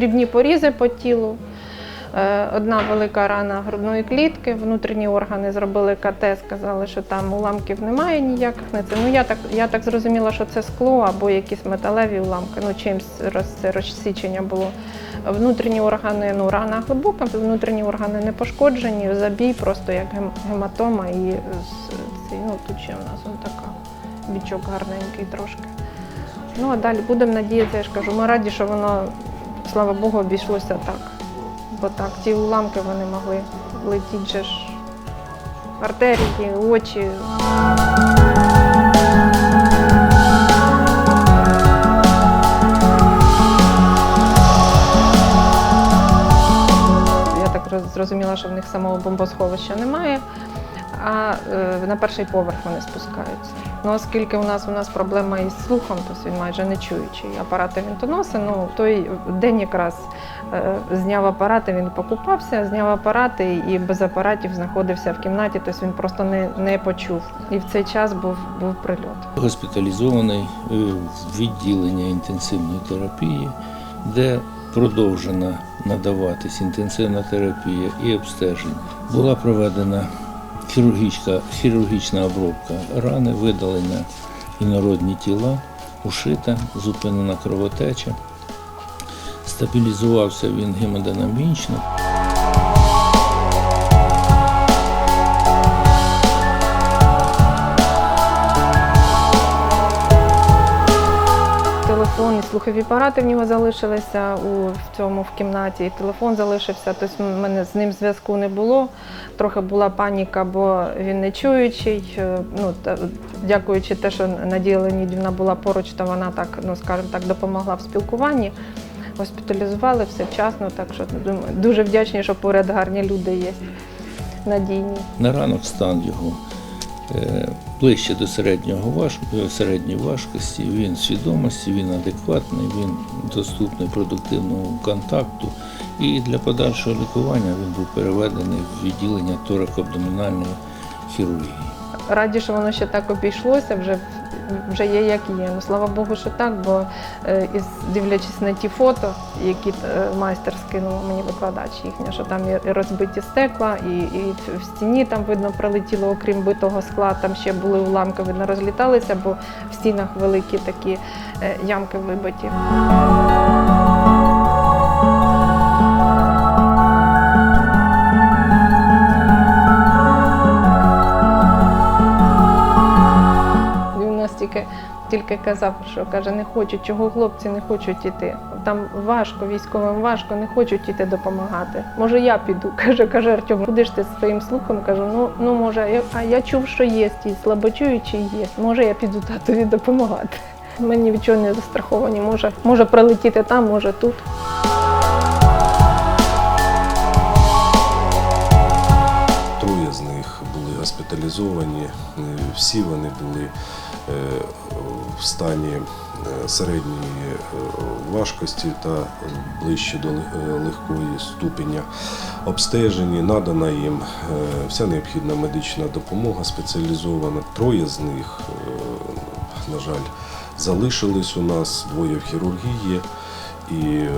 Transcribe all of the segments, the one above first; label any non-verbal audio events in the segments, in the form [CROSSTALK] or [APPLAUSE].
дрібні порізи по тілу. Е, Одна велика рана грудної клітки, внутрішні органи зробили КТ, сказали, що там уламків немає ніяких. Ну, я, так, я так зрозуміла, що це скло або якісь металеві уламки, ну чимсь це розсічення було. Внутрішні органи, ну рана глибока, внутрішні органи не пошкоджені, забій просто як гематома і ну, тут ще у нас он така бічок гарненький трошки. Ну а далі будемо надіятися, я ж кажу, ми раді, що воно, слава Богу, обійшлося так. Бо так, ті уламки вони могли летіти же ж артерії, очі. Я так зрозуміла, що в них самого бомбосховища немає, а е, на перший поверх вони спускаються. Ну, оскільки у нас у нас проблема із слухом, то він майже не чуючий. Апарати він то. Ну той день якраз е, зняв апарати, він покупався, зняв апарати і без апаратів знаходився в кімнаті, тобто він просто не, не почув. І в цей час був, був прильот. Госпіталізований е, в відділення інтенсивної терапії, де продовжена надаватись інтенсивна терапія і обстеження. Була проведена хірургічна, хірургічна обробка рани, видалення інородні тіла, ушита, зупинена кровотеча. Стабілізувався він гемодинамічно. Слухові апарати в нього залишилися у в цьому в кімнаті, і телефон залишився. Тобто в мене з ним зв'язку не було. Трохи була паніка, бо він не чуючий. Е, Ну та дякуючи те, що Надія Леонідівна була поруч, то вона так, ну скажімо так, допомогла в спілкуванні. Госпіталізували все вчасно, так що дуже вдячні, що поряд гарні люди є, надійні. На ранок стан його ближче до середнього важ... е, середньої важкості, він свідомості, він адекватний, він доступний продуктивному контакту. І для подальшого лікування він був переведений в відділення торакоабдомінальної хірургії. Раді, що воно ще так обійшлося, вже, вже є як є. Ну, слава Богу, що так, бо е, із, дивлячись на ті фото, які е, майстер скинув мені викладач їхня, що там і розбиті стекла, і, і в- стіні там видно прилетіло, окрім битого скла, там ще були уламки, видно, розліталися, бо в стінах великі такі е, ямки вибиті. Тільки, тільки казав, що каже, не хочуть, чого хлопці не хочуть іти. Там важко, військовим важко, не хочуть іти допомагати. Може, я піду. [LAUGHS] Каже, каже Артем, куди ж ти своїм слухом? Кажу, ну, ну може, я- а я чув, що є, і слабочуючі є. Може, я піду татові допомагати. Ми ні від чого не застраховані. Може, може прилетіти там, може тут. Госпіталізовані. Е, Всі вони були е, в стані е, середньої важкості та ближче до легкої ступеня обстежені. Надана їм вся необхідна медична допомога спеціалізована. Троє з них, на жаль, залишились у нас, двоє в хірургії і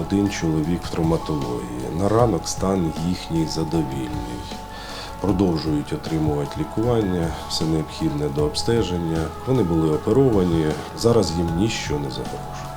один чоловік в травматології. На ранок стан їхній задовільний. Продовжують отримувати лікування, все необхідне до обстеження. Вони були оперовані. Зараз їм ніщо не загрожує.